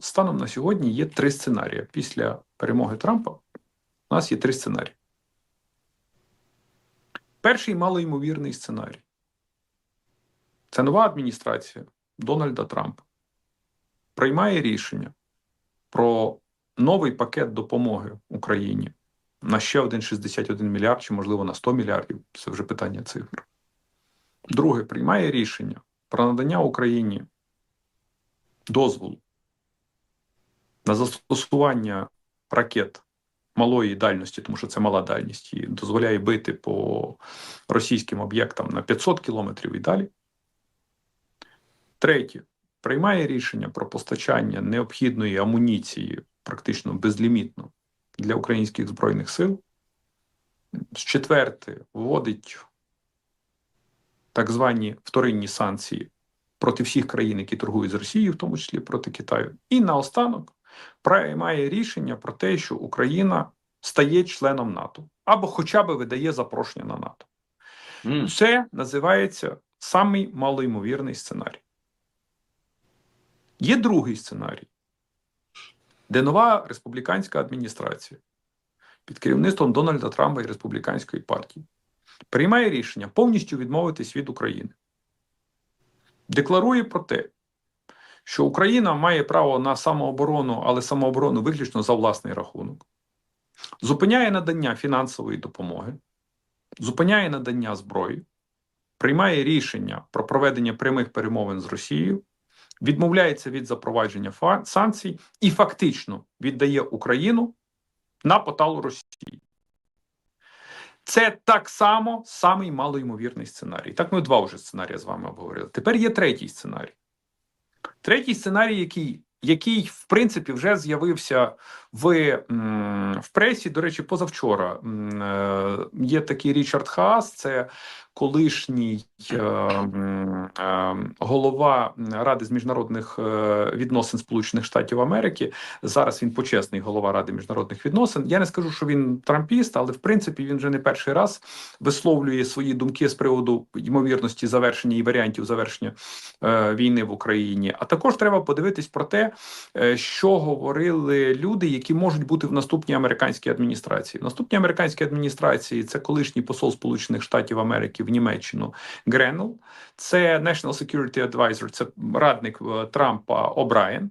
станом на сьогодні є три сценарії. Після перемоги Трампа у нас є три сценарії. Перший малоймовірний сценарій. Це нова адміністрація Дональда Трампа приймає рішення про новий пакет допомоги Україні на ще один 61 мільярд, чи, можливо, на 100 мільярдів. Це вже питання цифр. Друге, приймає рішення про надання Україні дозволу на застосування ракет малої дальності, тому що це мала дальність, і дозволяє бити по російським об'єктам на 500 кілометрів і далі. Третє, приймає рішення про постачання необхідної амуніції практично безлімітно для українських збройних сил. Четверте, вводить так звані вторинні санкції проти всіх країн, які торгують з Росією, в тому числі проти Китаю. І наостанок приймає рішення про те, що Україна стає членом НАТО або хоча б видає запрошення на НАТО. М. Це називається самий малоймовірний сценарій. Є другий сценарій, де нова республіканська адміністрація під керівництвом Дональда Трампа і республіканської партії приймає рішення повністю відмовитись від України. Декларує про те, що Україна має право на самооборону, але самооборону виключно за власний рахунок, зупиняє надання фінансової допомоги, зупиняє надання зброї, приймає рішення про проведення прямих перемовин з Росією, відмовляється від запровадження санкцій і фактично віддає Україну на поталу Росії. Це так само самий малоймовірний сценарій. Так ми два вже сценарії з вами обговорили. Тепер є третій сценарій. Третій сценарій, який, який в принципі вже з'явився в, в пресі. До речі, позавчора е, є такий Річард Хаас, це колишній е, е, голова Ради з міжнародних е, відносин Сполучених Штатів Америки. Зараз він почесний голова Ради міжнародних відносин. Я не скажу, що він трампіст, але в принципі він вже не перший раз висловлює свої думки з приводу ймовірності завершення і варіантів завершення е, війни в Україні. А також треба подивитись про те, е, що говорили люди, які можуть бути в наступній американській адміністрації. В наступній американській адміністрації це колишній посол Сполучених Штатів Америки в Німеччину Гренел, це National Security Advisor, це радник е, Трампа О'Брайен.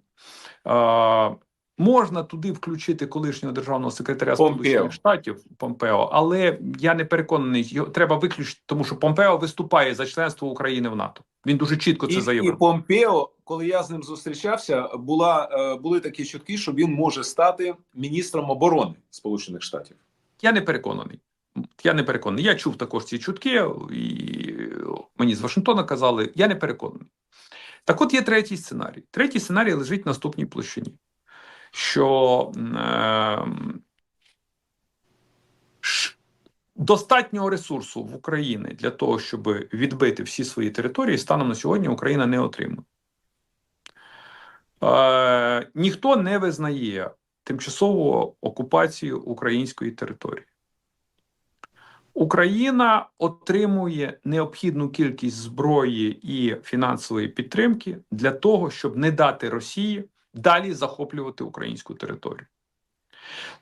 Е, Можна туди включити колишнього державного секретаря Сполучених Штатів Помпео, але я не переконаний, його треба виключити, тому що Помпео виступає за членство України в НАТО. Він дуже чітко це І, і. Помпео, коли я з ним зустрічався, була е, були такі чутки, що він може стати міністром оборони Сполучених Штатів. Я не переконаний. Я не переконаний. Я чув також ці чутки, і мені з Вашингтона казали, я не переконаний. Так от є третій сценарій. Третій сценарій лежить в наступній площині. Що е, достатнього ресурсу в Україні для того, щоб відбити всі свої території, станом на сьогодні Україна не отримує. Е, ніхто не визнає тимчасову окупацію української території. Україна отримує необхідну кількість зброї і фінансової підтримки для того, щоб не дати Росії далі захоплювати українську територію.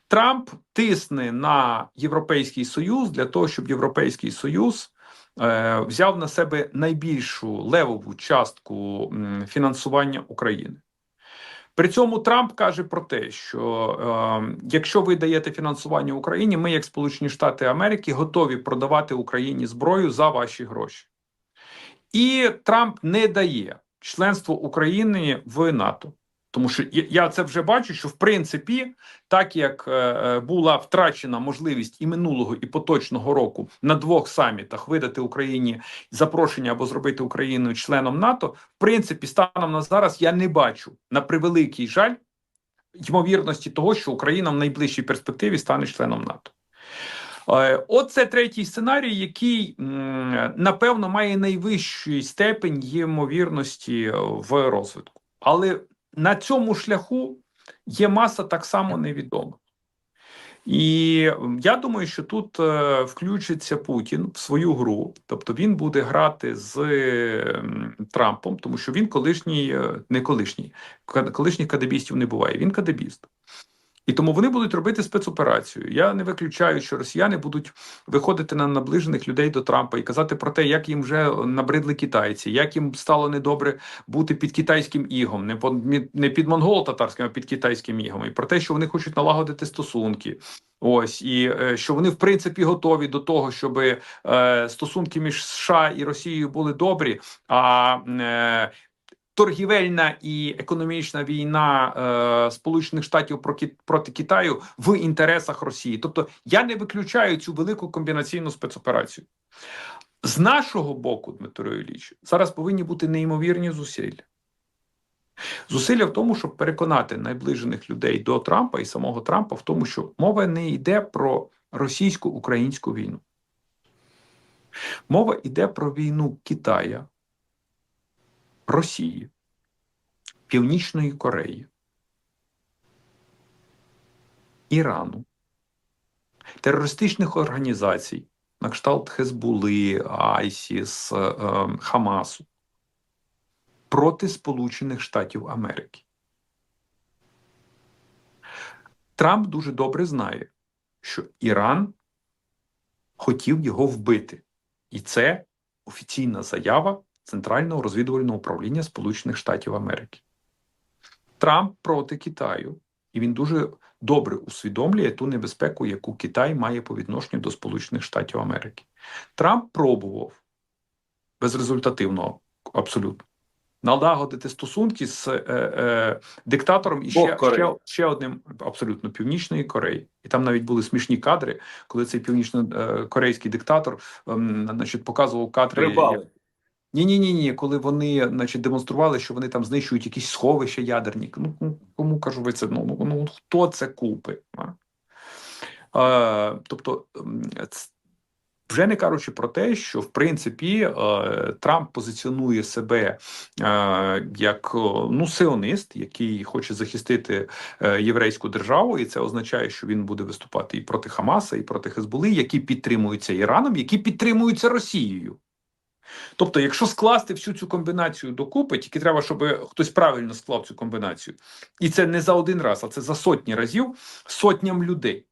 Трамп тисне на Європейський Союз для того, щоб Європейський Союз е, взяв на себе найбільшу левову частку фінансування України. При цьому Трамп каже про те, що е, якщо ви даєте фінансування Україні, ми, як Сполучені Штати Америки, готові продавати Україні зброю за ваші гроші. І Трамп не дає членство України в НАТО. Тому що я- це вже бачу, що в принципі, так як е, е, була втрачена можливість і минулого, і поточного року на двох самітах видати Україні запрошення або зробити Україну членом НАТО, в принципі, станом на зараз я не бачу на превеликий жаль ймовірності того, що Україна в найближчій перспективі стане членом НАТО. Е, От це третій сценарій, який напевно має найвищий степень ймовірності в розвитку. Але на цьому шляху є маса так само невідомих. І я думаю, що тут е, включиться Путін в свою гру, тобто він буде грати з Трампом, тому що він колишній, е, не колишній, колишніх кадебістів не буває. Він кадебіст. І тому вони будуть робити спецоперацію. Я не виключаю, що росіяни будуть виходити на наближених людей до Трампа і казати про те, як їм вже набридли китайці, як їм стало недобре бути під китайським ігом, не по не під монголо-татарським, а під китайським ігом, і про те, що вони хочуть налагодити стосунки. Ось і е, що вони в принципі готові до того, щоб е, стосунки між США і Росією були добрі. А е, торгівельна і економічна війна е, Сполучених Штатів про проти Китаю в інтересах Росії. Тобто я не виключаю цю велику комбінаційну спецоперацію. З нашого боку, Дмитро Ілліч, зараз повинні бути неймовірні зусилля. Зусилля в тому, щоб переконати найближених людей до Трампа і самого Трампа в тому, що мова не йде про російсько-українську війну. Мова йде про війну Китая, Росії, Північної Кореї, Ірану, терористичних організацій, на кшталт Хезбули, Айсіс, е, е, Хамасу проти Сполучених Штатів Америки. Трамп дуже добре знає, що Іран хотів його вбити. І це офіційна заява Центрального розвідувального управління Сполучених Штатів Америки. Трамп проти Китаю, і він дуже добре усвідомлює ту небезпеку, яку Китай має по відношенню до Сполучених Штатів Америки. Трамп пробував безрезультативно абсолютно налагодити стосунки з е, е, диктатором і ще, ще, ще одним абсолютно північної Кореї. І там навіть були смішні кадри, коли цей північно-корейський диктатор ем, значить, показував кадри. Прибали. Ні, ні, ні, ні. Коли вони значить, демонстрували, що вони там знищують якісь сховища ядерні. Ну ну, кому кажу, ви це ну, ну, ну хто це купить? А? Е, тобто, вже не кажучи про те, що в принципі е, Трамп позиціонує себе е, як ну сионист, який хоче захистити е, єврейську державу, і це означає, що він буде виступати і проти Хамаса, і проти Хезбули, які підтримуються Іраном, які підтримуються Росією. Тобто, якщо скласти всю цю комбінацію докупи, тільки треба, щоб хтось правильно склав цю комбінацію, і це не за один раз, а це за сотні разів сотням людей,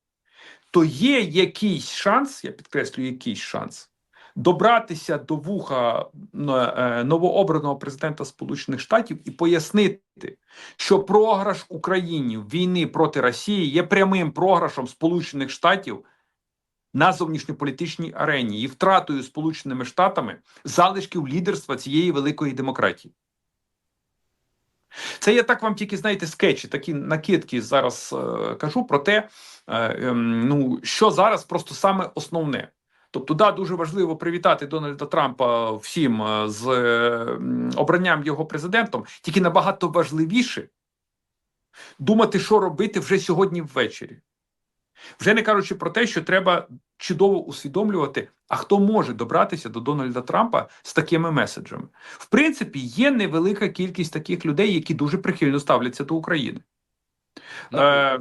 то є якийсь шанс, я підкреслюю, якийсь шанс добратися до вуха е, новообраного президента Сполучених Штатів і пояснити, що програш Україні війни проти Росії є прямим програшом Сполучених Штатів на зовнішньополітичній арені і втратою Сполученими Штатами залишків лідерства цієї великої демократії. Це я так вам тільки знаєте скетчі, такі накидки зараз е, кажу про те, е, ем, ну що зараз просто саме основне. Тобто, да, дуже важливо привітати Дональда Трампа всім е, з е, обранням його президентом, тільки набагато важливіше думати, що робити вже сьогодні ввечері. Вже не кажучи про те, що треба чудово усвідомлювати, а хто може добратися до Дональда Трампа з такими меседжами. В принципі, є невелика кількість таких людей, які дуже прихильно ставляться до України. Е,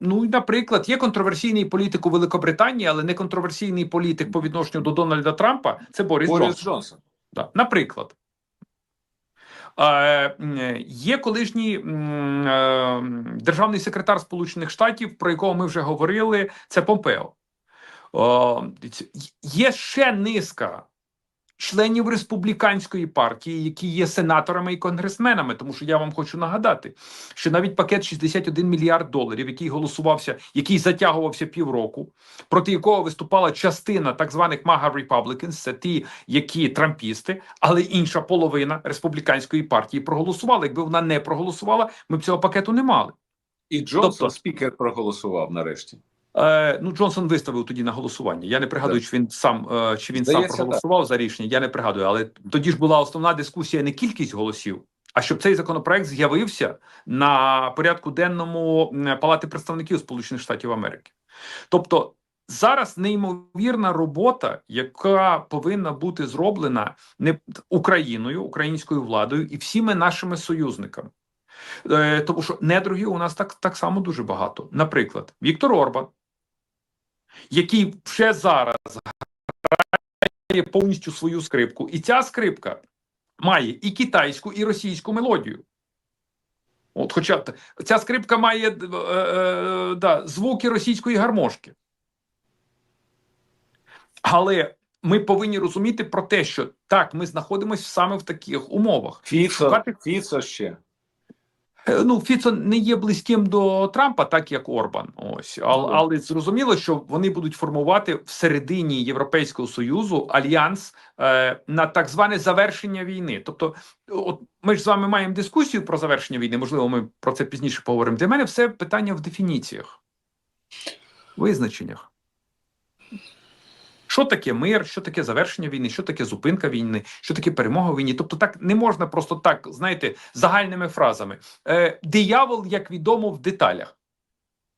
ну, і, наприклад, є контроверсійний політик у Великобританії, але не контроверсійний політик по відношенню до Дональда Трампа це Борис Борис Джонсон. Джонсон. Да. Наприклад, є колишній е, державний секретар Сполучених Штатів, про якого ми вже говорили, це Помпео. Є ще низка членів республіканської партії, які є сенаторами і конгресменами. Тому що я вам хочу нагадати, що навіть пакет 61 мільярд доларів, який голосувався, який затягувався півроку, проти якого виступала частина так званих MAGA Republicans, це ті, які трампісти, але інша половина республіканської партії проголосувала. Якби вона не проголосувала, ми б цього пакету не мали. І Джонсон Тобто- спікер проголосував нарешті. Е, ну, Джонсон виставив тоді на голосування. Я не пригадую, Так. чи він сам е, чи він Здається, сам проголосував за рішення. Я не пригадую, але тоді ж була основна дискусія не кількість голосів, а щоб цей законопроект з'явився на порядку денному Палати представників Сполучених Штатів Америки. Тобто зараз неймовірна робота, яка повинна бути зроблена не Україною, українською владою і всіми нашими союзниками. Е, тому що недругів у нас так, так само дуже багато. Наприклад, Віктор Орбан який вже зараз грає повністю свою скрипку. І ця скрипка має і китайську, і російську мелодію. От, хоча ця скрипка має е, е, да, звуки російської гармошки. Але ми повинні розуміти про те, що так, ми знаходимося саме в таких умовах. Фіцо, Шукати- Фіцо ще. Е, Ну, Фіцо не є близьким до Трампа, так як Орбан. Ось, але, але зрозуміло, що вони будуть формувати всередині Європейського союзу альянс е, на так зване завершення війни. Тобто, от ми ж з вами маємо дискусію про завершення війни. Можливо, ми про це пізніше поговоримо. Для мене все питання в дефініціях, визначеннях. Що таке мир, що таке завершення війни, що таке зупинка війни, що таке перемога в війні? Тобто, так не можна просто так, знаєте, загальними фразами. Е, диявол, як відомо, в деталях.